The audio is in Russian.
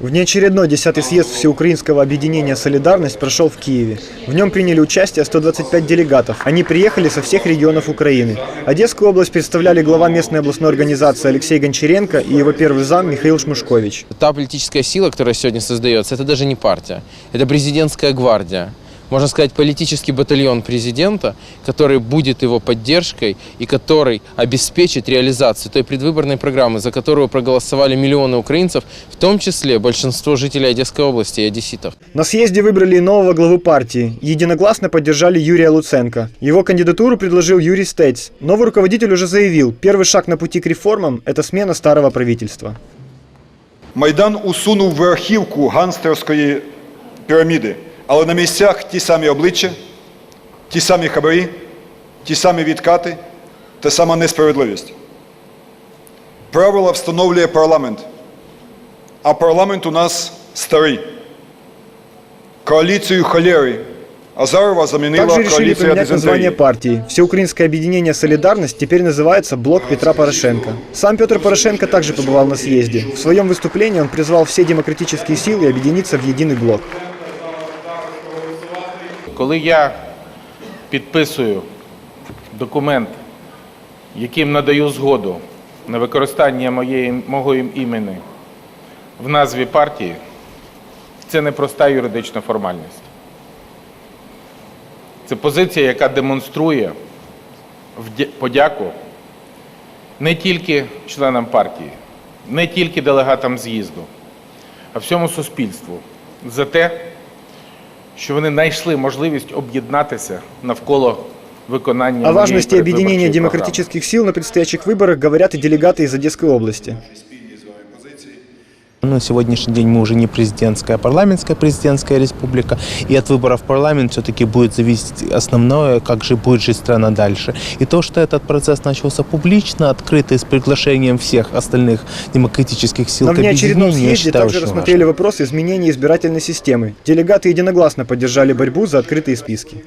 Внеочередной 10-й съезд Всеукраинского объединения «Солидарность» прошел в Киеве. В нем приняли участие 125 делегатов. Они приехали со всех регионов Украины. Одесскую область представляли глава местной областной организации Алексей Гончаренко и его первый зам Михаил Шмушкович. Та политическая сила, которая сегодня создается, это даже не партия, это президентская гвардия Можно сказать, политический батальон президента, который будет его поддержкой и который обеспечит реализацию той предвыборной программы, за которую проголосовали миллионы украинцев, в том числе большинство жителей Одесской области и одесситов. На съезде выбрали и нового главу партии. Единогласно поддержали Юрия Луценко. Его кандидатуру предложил Юрий Стец. Новый руководитель уже заявил, первый шаг на пути к реформам – это смена старого правительства. Майдан усунув верхівку ганстерської піраміди, але на місцях ті самі обличчя, ті самі хабарі, ті самі відкати, та сама несправедливість. Правила встановлює парламент, а парламент у нас старий. Коаліцію холери Азарова замінила Также решили коаліція поменять название дизентерії. партии. Всеукраинское объединение «Солидарность» теперь называется «Блок Петра Порошенко». Сам Петр Порошенко также побывал на съезде. В своем выступлении он призвал все демократические силы объединиться в единый блок. Коли я підписую документ, яким надаю згоду на використання моєї, мого імені в назві партії, це не проста юридична формальність. Це позиція, яка демонструє подяку не тільки членам партії, не тільки делегатам з'їзду, а всьому суспільству за те, що вони знайшли можливість об'єднатися навколо виконання О моєї важности объединения передвиборчої програми. демократических сил на предстоящих выборах говорят и делегаты из Одесской области. На сегодняшний день мы уже не президентская, а парламентская президентская республика. И от выборов в парламент все-таки будет зависеть основное, как же будет жить страна дальше. И то, что этот процесс начался публично, открытый, с приглашением всех остальных демократических сил На к я съезде также рассмотрели важным. вопрос изменения избирательной системы. Делегаты единогласно поддержали борьбу за открытые списки.